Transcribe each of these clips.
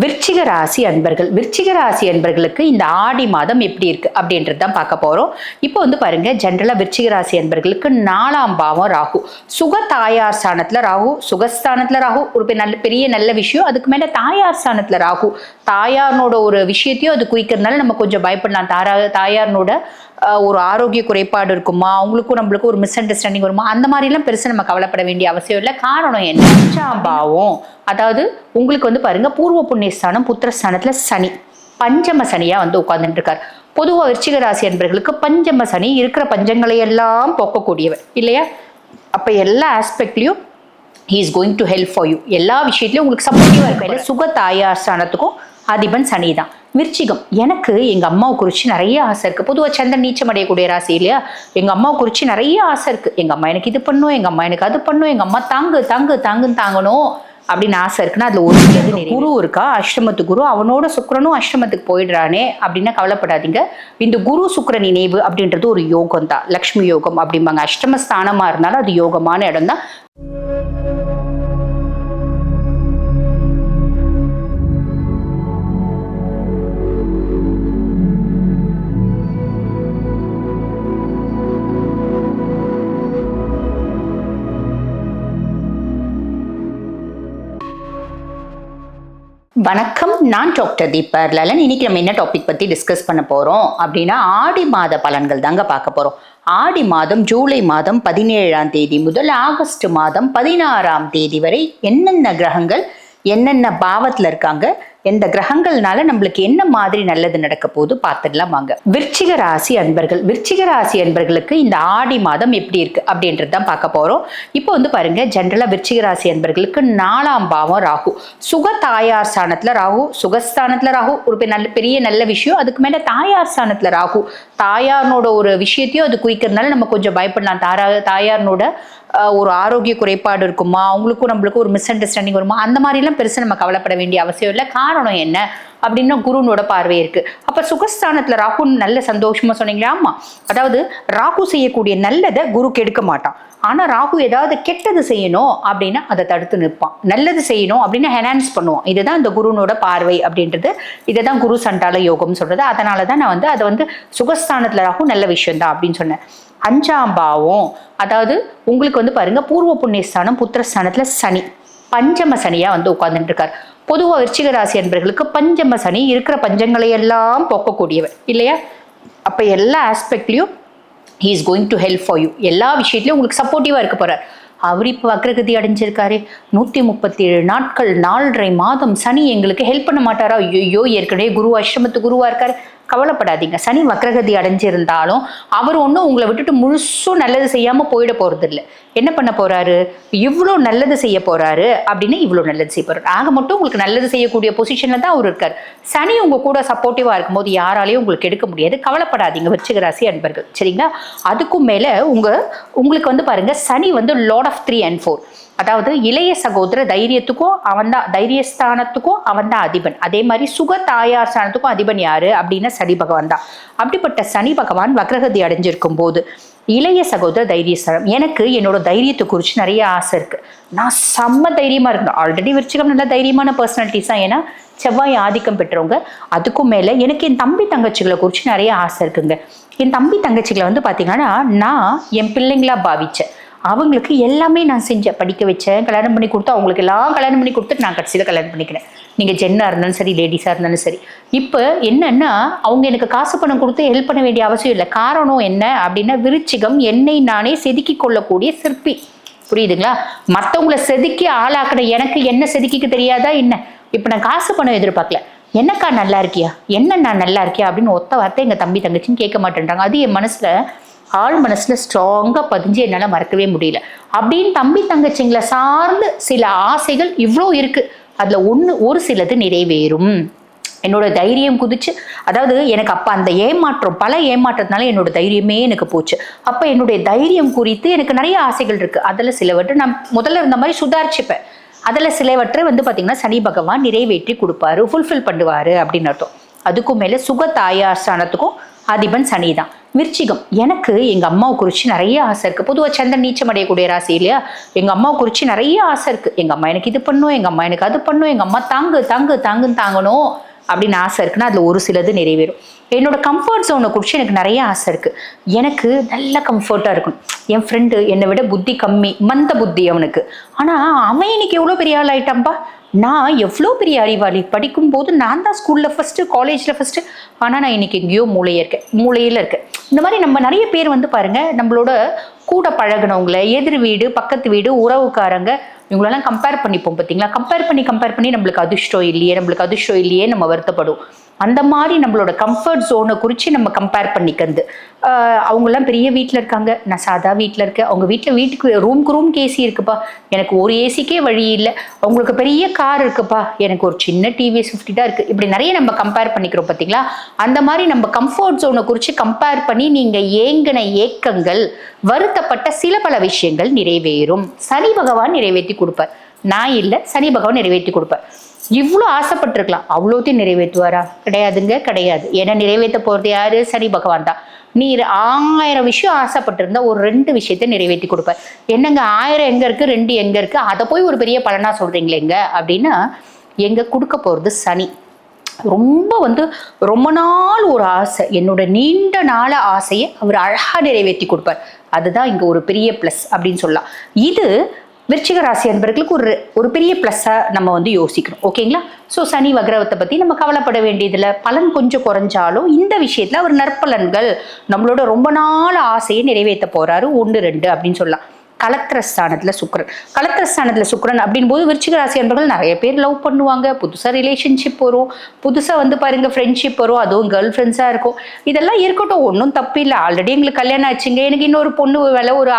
விருச்சிக ராசி அன்பர்கள். விருச்சிக ராசி அன்பர்களுக்கு இந்த ஆடி மாதம் எப்படி இருக்கு அப்படின்றது தான் பார்க்க போறோம். இப்போ வந்து பாருங்க ஜென்ரலா விருச்சிக ராசி அன்பர்களுக்கு நாலாம் பாவம் ராகு. சுக தாயார் ஸ்தானத்துல ராகு சுகஸ்தானத்துல ராகு ஒரு பெ- நல்ல பெரிய நல்ல விஷயம். அதுக்கு மேல தாயார் ஸ்தானத்துல ராகு. தாயார்னோட ஒரு விஷயத்தையும் அது குறிக்கிறதுனால நம்ம கொஞ்சம் பயப்படலாம். தாரா தாயார்னோட ஒரு ஆரோக்கிய குறைபாடு இருக்குமா? அவங்களுக்கும் நம்மளுக்கும் ஒரு மிஸ் அண்டர்ஸ்டாண்டிங் வருமா? அந்த மாதிரிலாம் பெருசா நம்ம கவலைப்பட வேண்டிய அவசியம் இல்லை. காரணம் என்ன? பாவம் அதாவது உங்களுக்கு வந்து பாருங்க பூர்வ புண்ணியஸ்தானம் புத்திரஸ்தானத்துல சனி. பஞ்சம சனியா வந்து உட்கார்ந்துட்டு இருக்கார். பொதுவாக விருச்சிக ராசி என்பர்களுக்கு பஞ்சம சனி இருக்கிற பஞ்சங்களை எல்லாம் போக்கக்கூடியவர். இல்லையா? அப்ப எல்லா ஆஸ்பெக்ட்லயும் he is going to help for you எல்லா விஷயத்துலையும் உங்களுக்கு சப்போர்ட்டிவா இருக்க சுக தாயார் ஸ்தானத்துக்கும் அதிபன் சனி தான் விருச்சிகம் எனக்கு எங்க அம்மாவை குறித்து நிறைய ஆசை இருக்கு. பொதுவாக சந்திரன் நீச்சம் அடையக்கூடிய ராசி இல்லையா? எங்க அம்மாவை குறித்து நிறைய ஆசை இருக்கு. எங்க அம்மா எனக்கு இது பண்ணும் எங்க அம்மா எனக்கு அது பண்ணும் எங்க அம்மா தாங்கு தாங்கு தாங்குன்னு தாங்கணும் அப்படின்னு ஆசை இருக்குன்னா அதுல ஒரு குரு இருக்கா? அஷ்டமத்து குரு அவனோட சுக்கிரனும் அஷ்டமத்துக்கு போயிடுறானே அப்படின்னா கவலைப்படாதீங்க. இந்த குரு சுக்கிர நினைவு அப்படின்றது ஒரு யோகம் தான் லக்ஷ்மி யோகம் அப்படிம்பாங்க. அஷ்டம ஸ்தானமா இருந்தாலும் அது யோகமான இடம் தான் வணக்கம். நான் டாக்டர் தீபர் லலன் இன்னைக்கு நம்ம என்ன டாபிக் பத்தி டிஸ்கஸ் பண்ண போறோம் அப்படின்னா ஆடி மாத பலன்கள் தாங்க பார்க்க போறோம். ஆடி மாதம் ஜூலை மாதம் பதினேழாம் தேதி முதல் ஆகஸ்ட் மாதம் பதினாறாம் தேதி வரை என்னென்ன கிரகங்கள் என்னென்ன பாவத்துல இருக்காங்க எந்த கிரகங்கள்னால நம்மளுக்கு என்ன மாதிரி நல்லது நடக்க போகுது பார்த்துடலாம் வாங்க. விருச்சிக ராசி அன்பர்கள். விருச்சிக ராசி அன்பர்களுக்கு இந்த ஆடி மாதம் எப்படி இருக்கு அப்படின்றது தான் பார்க்க போறோம். இப்போ வந்து பாருங்க ஜென்ரலா விருச்சிக ராசி அன்பர்களுக்கு நாலாம் பாவம் ராகு. சுக தாயார் ஸ்தானத்துல ராகு சுகஸ்தானத்துல ராகு ஒரு பெ- நல்ல பெரிய நல்ல விஷயம். அதுக்கு மேல தாயார் ஸ்தானத்துல ராகு. தாயாரனோட ஒரு விஷயத்தையும் அது குறிக்கிறதுனால நம்ம கொஞ்சம் பயப்படலாம். தாரா தாயாரனோட ஒரு ஆரோக்கிய குறைபாடு இருக்குமா? அவங்களுக்கும் நம்மளுக்கும் ஒரு மிஸ் அண்டர்ஸ்டாண்டிங் வருமா? அந்த மாதிரிலாம் பெருசாக நம்ம கவலைப்பட வேண்டிய அவசியம் இல்லை. காரணம் என்ன அப்படின்னு குருனோட பார்வை இருக்கு. அப்ப சுகஸ்தானத்துல ராகு நல்ல சந்தோஷமா சொன்னீங்களா ஆமா. அதாவது ராகு செய்யக்கூடிய நல்லதை குரு கெடுக்க மாட்டான். ஆனா ராகு ஏதாவது கெட்டது செய்யணும் அப்படின்னா அதை தடுத்து நிற்பான். நல்லது செய்யணும் அப்படின்னு ஹெனான்ஸ் பண்ணுவான். இதுதான் இந்த குருனோட பார்வை அப்படின்றது. இதை தான் குரு சண்டால யோகம் சொல்றது. அதனால தான் நான் வந்து அதை வந்து சுகஸ்தானத்துல ராகு நல்ல விஷயம் தான் அப்படின்னு சொன்னேன். அஞ்சாம் பாவம் அதாவது உங்களுக்கு வந்து பாருங்க பூர்வ புண்ணியஸ்தானம் புத்திரஸ்தானத்துல சனி. பஞ்சம சனியா வந்து உட்கார்ந்துட்டு இருக்கார் பொதுவாக விருச்சிக ராசி அன்பர்களுக்கு பஞ்சம சனி இருக்கிற பஞ்சங்களை எல்லாம் போக்கக்கூடியவர். இல்லையா? அப்ப எல்லா ஆஸ்பெக்ட்லயும் he is going to help for you எல்லா விஷயத்துலையும் உங்களுக்கு சப்போர்ட்டிவா இருக்க போறார். அவர் இப்போ வக்ரகதி அடைஞ்சிருக்காரு. நூற்றி முப்பத்தி ஏழு நாட்கள் நாலரை மாதம் சனி எங்களுக்கு ஹெல்ப் பண்ண மாட்டாரா? ஐயோ ஏற்கனவே குரு அஷ்டமத்து குருவாக இருக்காரு. கவலைப்படாதீங்க. சனி வக்ரகதி அடைஞ்சிருந்தாலும் அவர் ஒன்றும் உங்களை விட்டுட்டு முழுசும் நல்லது செய்யாம போயிட போறது இல்லை என்ன பண்ண போறாரு? இவ்வளோ நல்லது செய்ய போறாரு அப்படின்னு இவ்வளோ நல்லது செய்ய போறாரு. ஆக மட்டும் உங்களுக்கு நல்லது செய்யக்கூடிய பொசிஷன்ல தான் அவர் இருக்கார். சனி உங்க கூட சப்போர்ட்டிவா இருக்கும்போது யாராலையும் உங்களுக்கு எடுக்க முடியாது. கவலைப்படாதீங்க. விருச்சிக ராசி அன்பர்கள். சரிங்களா? அதுக்கும் மேல உங்க உங்களுக்கு வந்து பாருங்க சனி வந்து lord of three and four அதாவது இளைய சகோதர தைரியத்துக்கும் அவன்தான் தைரியஸ்தானத்துக்கும் அவன்தான் அதிபன். அதே மாதிரி சுக தாயார் ஸ்தானத்துக்கும் அதிபன் யாரு? அப்படின்னா சனி பகவான் தான். அப்படிப்பட்ட சனி பகவான் வக்ரகதி அடைஞ்சிருக்கும் போது இளைய சகோதர தைரியஸ்தானம். எனக்கு என்னோட தைரியத்தை குறித்து நிறைய ஆசை இருக்கு. நான் செம்ம தைரியமா இருக்கணும். ஆல்ரெடி விருச்சிகம் நல்ல தைரியமான பர்சனாலிட்டிஸ் தான். ஏன்னா செவ்வாய் ஆதிக்கம் பெற்றவங்க. அதுக்கும் மேல எனக்கு என் தம்பி தங்கச்சிகளை குறித்து நிறைய ஆசை இருக்குங்க. என் தம்பி தங்கச்சிகளை வந்து பார்த்தீங்கன்னா நான் என் பிள்ளைங்களா பாவிச்சேன். அவங்களுக்கு எல்லாமே நான் செஞ்சேன் படிக்க வச்சேன். கல்யாணம் பண்ணி கொடுத்து அவங்களுக்கு எல்லாம் கல்யாணம் பண்ணி கொடுத்துட்டு நான் கடைசியில் கல்யாணம் பண்ணிக்கிறேன். நீங்கள் ஜென்னாக இருந்தாலும் சரி லேடிஸாக இருந்தாலும் சரி. இப்போ என்னன்னா அவங்க எனக்கு காசு பணம் கொடுத்து ஹெல்ப் பண்ண வேண்டிய அவசியம் இல்லை. காரணம் என்ன அப்படின்னா விருச்சிகம் என்னை நானே செதுக்கி கொள்ளக்கூடிய சிற்பி. புரியுதுங்களா? மற்றவங்கள செதுக்கி ஆளாக்குற எனக்கு என்ன செதுக்கிக்க தெரியாதா என்ன? இப்போ நான் காசு பணம் எதிர்பார்க்கல. என்னக்கா நல்லா இருக்கியா? என்ன நான் நல்லா இருக்கியா? அப்படின்னு ஒத்த வார்த்தை எங்கள் தம்பி தங்கச்சின்னு கேட்க மாட்டேன்றாங்க. அது என் மனசில் ஆள் மனசுல ஸ்ட்ராங்கா பதிஞ்சு என்னால மறக்கவே முடியல. அப்படின்னு தம்பி தங்கச்சிங்களை சார்ந்து சில ஆசைகள் இவ்வளோ இருக்கு. அதுல ஒன்று ஒரு சிலது நிறைவேறும். என்னோட தைரியம் குதிச்சு அதாவது எனக்கு அப்ப அந்த ஏமாற்றம் பல ஏமாற்றத்தினால என்னோட தைரியமே எனக்கு போச்சு. அப்ப என்னுடைய தைரியம் குறித்து எனக்கு நிறைய ஆசைகள் இருக்கு. அதுல சிலவற்றை நான் முதல்ல இருந்த மாதிரி சுதாரிச்சுப்பேன். அதுல சிலவற்றை வந்து பாத்தீங்கன்னா சனி பகவான் நிறைவேற்றி கொடுப்பாரு ஃபுல்ஃபில் பண்ணுவாரு அப்படின்னு அர்த்தம். அதுக்கும் மேல சுக தாயாஸ்தானத்துக்கும் அதிபன் சனி தான் விருச்சிகம் எனக்கு எங்க அம்மாவை குறித்து நிறைய ஆசை இருக்கு. பொதுவாக சந்திரன் நீச்சம் அடையக்கூடிய ராசி இல்லையா? எங்க அம்மாவை குறித்து நிறைய ஆசை இருக்கு. எங்க அம்மா எனக்கு இது பண்ணும் எங்க அம்மா எனக்கு அது பண்ணும் எங்க அம்மா தாங்கு தாங்கு தாங்குன்னு தாங்கணும். அப்படின்னு ஆசை இருக்குன்னா அதுல ஒரு சிலது நிறைவேறும். என்னோட கம்ஃபர்ட் ஜோனை குறித்து எனக்கு நிறைய ஆசை இருக்கு. எனக்கு நல்ல கம்ஃபர்ட்டாக இருக்கணும். என் ஃப்ரெண்டு என்னை விட புத்தி கம்மி மந்த புத்தி அவனுக்கு. ஆனா அவன் இன்னைக்கு எவ்வளோ பெரிய ஆள் ஆயிட்டான்பா? நான் எவ்வளோ பெரிய அறிவாளி? படிக்கும்போது நான் தான் ஸ்கூலில் ஃபஸ்ட்டு காலேஜில் ஃபஸ்ட்டு ஆனால் நான் இன்னைக்கு எங்கேயோ மூளையே இருக்கேன். மூளையில் இருக்கேன். இந்த மாதிரி நம்ம நிறைய பேர் வந்து பாருங்கள் நம்மளோட கூட பழகுனவங்கள எதிர் வீடு பக்கத்து வீடு உறவுக்காரங்க இவங்களெல்லாம் கம்பேர் பண்ணிப்போம் பார்த்தீங்களா? கம்பேர் பண்ணி கம்பேர் பண்ணி நம்மளுக்கு அதிர்ஷ்டம் இல்லையே நம்மளுக்கு அதிர்ஷ்டம் இல்லையே நம்ம வருத்தப்படும் அந்த மாதிரி நம்மளோட கம்ஃபர்ட் ஜோனை குறித்து நம்ம கம்பேர் பண்ணிக்கிறது. அவங்கெல்லாம் பெரிய வீட்டில் இருக்காங்க. நான் சாதா வீட்டில் இருக்கேன். அவங்க வீட்டில் வீட்டுக்கு ரூம்க்கு ரூம்க்கு ஏசி இருக்குப்பா. எனக்கு ஒரு ஏசிக்கே வழி இல்லை. அவங்களுக்கு பெரிய கார் இருக்குப்பா. எனக்கு ஒரு சின்ன டிவிஎஸ் ஃபிஃப்டி தான் இருக்குது இப்படி நிறைய நம்ம கம்பேர் பண்ணிக்கிறோம் பார்த்தீங்களா அந்த மாதிரி நம்ம கம்ஃபர்ட் ஜோனை குறித்து கம்பேர் பண்ணி நீங்கள் ஏங்கின ஏக்கங்கள் வருத்தப்பட்ட சில பல விஷயங்கள் நிறைவேறும். சனி பகவான் நிறைவேற்றி கொடுப்பார். நான் இல்லை சனி பகவான் நிறைவேற்றி கொடுப்பார். இவ்வளோ ஆசைப்பட்டிருக்கலாம். அவ்வளோத்தையும் நிறைவேற்றுவாரா? கிடையாதுங்க கிடையாது. ஏன்னா நிறைவேற்ற போகிறது யாரு? சனி பகவான் தான். நீ ஆயிரம் விஷயம் ஆசைப்பட்டிருந்தா ஒரு ரெண்டு விஷயத்தை நிறைவேற்றி கொடுப்பார். என்னங்க ஆயிரம் எங்கே இருக்குது ரெண்டு எங்கே இருக்குது அதை போய் ஒரு பெரிய பலனாக சொல்கிறீங்களேங்க அப்படின்னா எங்கே கொடுக்க போகிறது சனி. ரொம்ப வந்து ரொம்ப நாள் ஒரு ஆசை. என்னோட நீண்ட நாள ஆசையை அவர் அழகாக நிறைவேற்றி கொடுப்பார். அதுதான் இங்கே ஒரு பெரிய ப்ளஸ் அப்படின்னு சொல்லலாம். இது விருச்சிக ராசி அன்பர்களுக்கு ஒரு ஒரு பெரிய ப்ளஸ்ஸாக நம்ம வந்து யோசிக்கணும். ஓகேங்களா ஸோ சனி வக்ரவத்தை பற்றி நம்ம கவலைப்பட வேண்டியதில்லை. பலன் கொஞ்சம் குறைஞ்சாலும் இந்த விஷயத்தில் அவர் நற்பலன்கள் நம்மளோட ரொம்ப நாள் ஆசையை நிறைவேற்ற போகிறாரு ஒன்று ரெண்டு அப்படின்னு சொல்லலாம். கலத்திர சுக்கரன். சுக்கிரன் சுக்கரன் ஸ்தானத்துல அப்படின் போது விருச்சிக ராசி அன்பர்கள் நிறைய பேர் லவ் பண்ணுவாங்க. புதுசாக ரிலேஷன்ஷிப் வரும். புதுசாக வந்து பாருங்க ஃப்ரெண்ட்ஷிப் வரும். அதுவும் கேர்ள் ஃப்ரெண்ட்ஸாக இருக்கும். இதெல்லாம் இருக்கட்டும். ஒன்றும் தப்பு இல்லை. ஆல்ரெடி எங்களுக்கு கல்யாணம் ஆச்சுங்க. எனக்கு இன்னொரு பொண்ணு வேலை ஒரு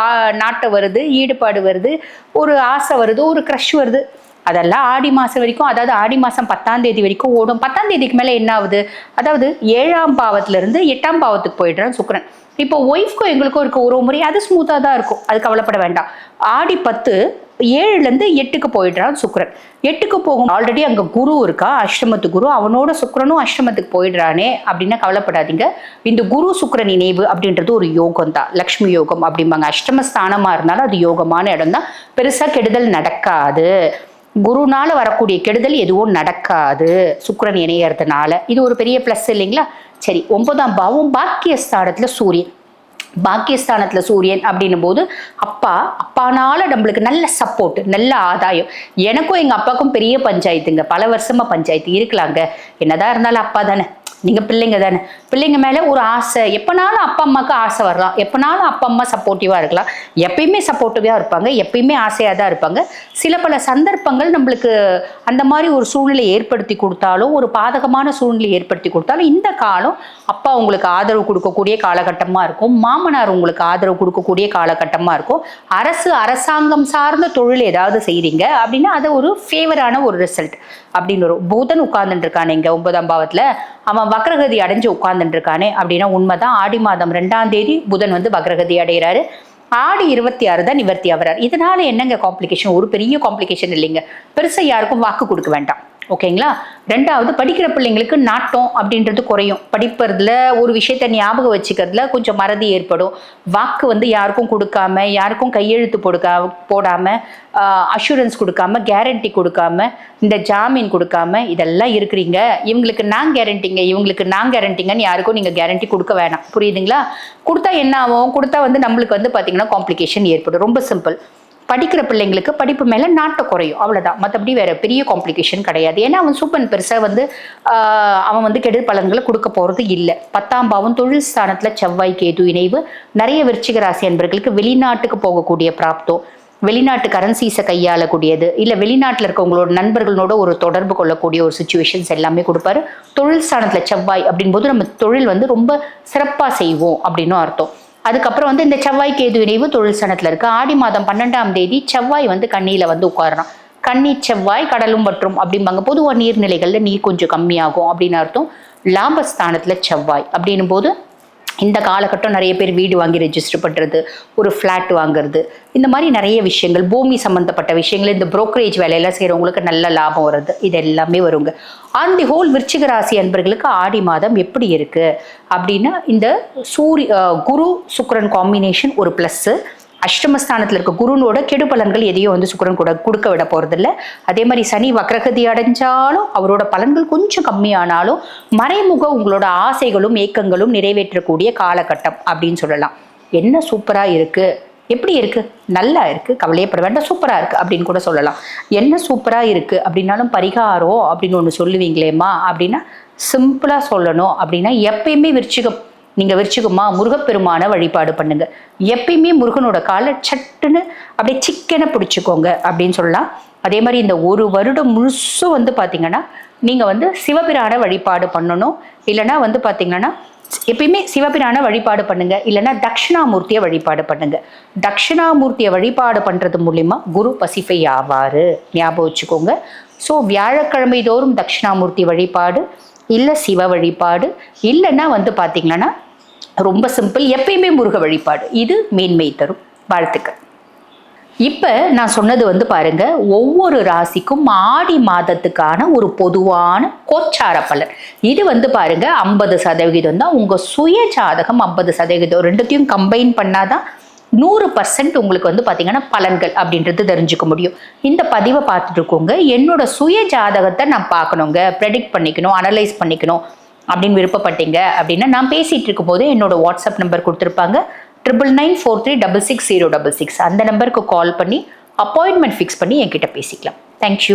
நாட்டை வருது ஈடுபாடு வருது ஒரு ஆசை வருது ஒரு க்ரஷ் வருது. அதெல்லாம் ஆடி மாதம் வரைக்கும் அதாவது ஆடி மாதம் பத்தாம் தேதி வரைக்கும் ஓடும். பத்தாம் தேதிக்கு மேலே என்ன ஆகுது? அதாவது ஏழாம் பாவத்துலேருந்து எட்டாம் பாவத்துக்கு போயிடுறான் சுக்கரன். இப்போ ஒய்ஃப்க்கும் எங்களுக்கும் இருக்க உறவு முறை அது ஸ்மூத்தாக தான் இருக்கும். அது கவலைப்பட வேண்டாம். ஆடி பத்து ஏழுலேருந்து எட்டுக்கு போயிடுறான் சுக்கரன். எட்டுக்கு போகும் ஆல்ரெடி அங்கே குரு இருக்கா? அஷ்டமத்து குரு அவனோட சுக்கரனும் அஷ்டமத்துக்கு போயிடுறானே அப்படின்னா கவலைப்படாதீங்க. இந்த குரு சுக்கரன் இணைவு அப்படின்றது ஒரு யோகம் தான். லக்ஷ்மி யோகம் அப்படிம்பாங்க. அஷ்டம ஸ்தானமாக இருந்தாலும் அது யோகமான இடம் தான் பெருசாக கெடுதல் நடக்காது. குருனால வரக்கூடிய கெடுதல் எதுவும் நடக்காது. சுக்கரன் இணையறதுனால. இது ஒரு பெரிய ப்ளஸ் இல்லைங்களா? சரி ஒன்பதாம் பாவம் பாக்கியஸ்தானத்துல சூரியன். பாக்கியஸ்தானத்துல சூரியன் அப்படின்னும் போது அப்பா அப்பானால நம்மளுக்கு நல்ல சப்போர்ட் நல்ல ஆதாயம். எனக்கும் எங்க அப்பாவுக்கும் பெரிய பஞ்சாயத்துங்க. பல வருஷமா பஞ்சாயத்து இருக்கலாங்க. என்னதான் இருந்தாலும் அப்பா தானே நீங்க பிள்ளைங்க தானே. பிள்ளைங்க மேல ஒரு ஆசை. எப்பனாலும் அப்பா அம்மாவுக்கு ஆசை வரலாம். எப்பனாலும் அப்பா அம்மா சப்போர்ட்டிவா இருக்கலாம். எப்பயுமே சப்போர்ட்டிவா இருப்பாங்க. எப்பயுமே ஆசையா தான் இருப்பாங்க. சில பல சந்தர்ப்பங்கள் நம்மளுக்கு அந்த மாதிரி ஒரு சூழ்நிலை ஏற்படுத்தி கொடுத்தாலும் ஒரு பாதகமான சூழ்நிலை ஏற்படுத்தி கொடுத்தாலும் இந்த காலம் அப்பா உங்களுக்கு ஆதரவு கொடுக்கக்கூடிய காலகட்டமா இருக்கும். மாமனார் உங்களுக்கு ஆதரவு கொடுக்கக்கூடிய காலகட்டமா இருக்கும். அரசு அரசாங்கம் சார்ந்த தொழில் ஏதாவது செய்றீங்க அப்படின்னா அது ஒரு ஃபேவரான ஒரு ரிசல்ட் அப்படின்னு வரும். புதன் உட்கார்ந்துட்டு இருக்கானே இங்க ஒன்பதாம் பாவத்துல. அவன் வக்ரகதி அடைஞ்சு உட்கார்ந்துட்டு இருக்கானே அப்படின்னா உண்மைதான். ஆடி மாதம் ரெண்டாம் தேதி புதன் வந்து வக்ரகதி அடைகிறாரு. ஆடி இருபத்தி ஆறு தான் நிவர்த்தி ஆகிறார். இதனால என்னங்க காம்ப்ளிகேஷன் ஒரு பெரிய காம்ப்ளிகேஷன் இல்லைங்க. பெருசா யாருக்கும் வாக்கு கொடுக்க வேண்டாம். ஓகேங்களா? ரெண்டாவது படிக்கிற பிள்ளைங்களுக்கு நாட்டம் அப்படின்றது குறையும். படிப்பதுல ஒரு விஷயத்த ஞாபகம் வச்சுக்கிறதுல கொஞ்சம் மறதி ஏற்படும். வாக்கு வந்து யாருக்கும் கொடுக்காம யாருக்கும் கையெழுத்து போடுக்கா போடாம அஷூரன்ஸ் கொடுக்காம கேரண்டி கொடுக்காம இந்த ஜாமீன் கொடுக்காம இதெல்லாம் இருக்கிறீங்க. இவங்களுக்கு நான் கேரண்டிங்க இவங்களுக்கு நான் கேரண்டிங்கன்னு யாருக்கும் நீங்கள் கேரண்டி கொடுக்க வேணாம். புரியுதுங்களா? கொடுத்தா என்ன ஆகும்? கொடுத்தா வந்து நம்மளுக்கு வந்து பார்த்தீங்கன்னா காம்ப்ளிகேஷன் ஏற்படும். ரொம்ப சிம்பிள் படிக்கிற பிள்ளைங்களுக்கு படிப்பு மேலே நாட்டம் குறையும். அவ்வளோதான் மற்றபடி வேற பெரிய காம்ப்ளிகேஷன் கிடையாது. ஏன்னா அவன் சூப்பன் பெருசாக வந்து அவன் வந்து கெடு பலன்களை கொடுக்க போகிறது இல்லை. பத்தாம் பாவம் தொழில் ஸ்தானத்தில் செவ்வாய் கேது இணைவு நிறைய விருச்சிக ராசி அன்பர்களுக்கு வெளிநாட்டுக்கு போகக்கூடிய பிராப்தம். வெளிநாட்டு கரன்சிஸை கையாளக்கூடியது. இல்லை வெளிநாட்டில் இருக்கவங்களோட நண்பர்களோட ஒரு தொடர்பு கொள்ளக்கூடிய ஒரு சுச்சுவேஷன்ஸ் எல்லாமே கொடுப்பாரு. தொழில் ஸ்தானத்தில் செவ்வாய் அப்படின்போது நம்ம தொழில் வந்து ரொம்ப சிறப்பாக செய்வோம் அப்படின்னும் அர்த்தம். அதுக்கப்புறம் வந்து இந்த செவ்வாய் கேது இணைவு தொழில் சனத்துல இருக்கு. ஆடி மாதம் பன்னெண்டாம் தேதி செவ்வாய் வந்து கண்ணியில வந்து உட்காரணும். கன்னி செவ்வாய் கடலும் மற்றும் அப்படிம்பாங்க. பொதுவாக நீர்நிலைகளில் நீர் கொஞ்சம் கம்மியாகும் அப்படின்னு அர்த்தம். லாபஸ்தானத்தில் செவ்வாய் அப்படின்னும் போது இந்த காலகட்டம் நிறைய பேர் வீடு வாங்கி ரெஜிஸ்டர் பண்ணுறது ஒரு ஃப்ளாட் வாங்குறது இந்த மாதிரி நிறைய விஷயங்கள் பூமி சம்மந்தப்பட்ட விஷயங்கள் இந்த புரோக்கரேஜ் வேலையெல்லாம் செய்கிறவங்களுக்கு நல்ல லாபம் வருது இது எல்லாமே வருங்க. ஆன் தி ஹோல் விருச்சிக ராசி அன்பர்களுக்கு ஆடி மாதம் எப்படி இருக்குது அப்படின்னா இந்த சூரிய குரு சுக்கரன் காம்பினேஷன் ஒரு ப்ளஸ்ஸு அஷ்டமஸ்தானத்தில் இருக்க குருனோட கெடு பலன்கள் எதையும் வந்து சுக்கரன் கூட கொடுக்க விட போகிறதில்ல அதே மாதிரி சனி வக்ரகதி அடைஞ்சாலும் அவரோட பலன்கள் கொஞ்சம் கம்மியானாலும் மறைமுக உங்களோட ஆசைகளும் ஏக்கங்களும் நிறைவேற்றக்கூடிய காலகட்டம் அப்படின்னு சொல்லலாம். என்ன சூப்பராக இருக்குது எப்படி இருக்கு? நல்லா இருக்கு. கவலையப்பட வேண்டாம். சூப்பரா இருக்கு அப்படின்னு கூட சொல்லலாம். என்ன சூப்பரா இருக்கு? அப்படின்னாலும் பரிகாரம் அப்படின்னு ஒன்று சொல்லுவீங்களேம்மா அப்படின்னா சிம்பிளா சொல்லணும் அப்படின்னா எப்பயுமே விருச்சிகம் நீங்க விருச்சிகமா முருகப்பெருமான வழிபாடு பண்ணுங்க. எப்பயுமே முருகனோட காலை சட்டுன்னு அப்படியே சிக்கனை பிடிச்சிக்கோங்க அப்படின்னு சொல்லலாம். அதே மாதிரி இந்த ஒரு வருடம் முழுசும் வந்து பார்த்தீங்கன்னா நீங்கள் வந்து சிவபிரான வழிபாடு பண்ணணும். இல்லைன்னா வந்து பார்த்தீங்கன்னா எப்பயுமே சிவபிரான வழிபாடு பண்ணுங்க. இல்லைன்னா தட்சிணாமூர்த்தியை வழிபாடு பண்ணுங்க. தட்சிணாமூர்த்தியை வழிபாடு பண்றது மூலிமா குரு பசிஃபை ஆவாரு. ஞாபகம் வச்சுக்கோங்க. ஸோ வியாழக்கிழமை தோறும் தட்சிணாமூர்த்தி வழிபாடு இல்லை சிவ வழிபாடு இல்லைன்னா வந்து பார்த்தீங்கன்னா ரொம்ப சிம்பிள் எப்பயுமே முருக வழிபாடு. இது மேன்மை தரும். வாழ்த்துக்கள். இப்போ நான் சொன்னது வந்து பாருங்க ஒவ்வொரு ராசிக்கும் ஆடி மாதத்துக்கான ஒரு பொதுவான கோச்சார பலன். இது வந்து பாருங்க ஐம்பது சதவிகிதம் தான். உங்கள் சுய ஜாதகம் ஐம்பது சதவிகிதம். ரெண்டுத்தையும் கம்பைன் பண்ணாதான் நூறு பர்சன்ட் உங்களுக்கு வந்து பார்த்தீங்கன்னா பலன்கள் அப்படின்றது தெரிஞ்சுக்க முடியும். இந்த பதிவை பார்த்துட்டு இருக்கோங்க. என்னோட சுய ஜாதகத்தை நான் பார்க்கணுங்க. ப்ரெடிக்ட் பண்ணிக்கணும் அனலைஸ் பண்ணிக்கணும். அப்படின்னு விருப்பப்பட்டீங்க அப்படின்னா நான் பேசிட்டு இருக்கும்போது என்னோட வாட்ஸ்அப் நம்பர் கொடுத்துருப்பாங்க. Triple nine four three double six zero double six அந்த நம்பருக்கு கால் பண்ணி அப்பாயின்மெண்ட் ஃபிக்ஸ் பண்ணி என்கிட்ட பேசிக்கலாம். தேங்க்யூ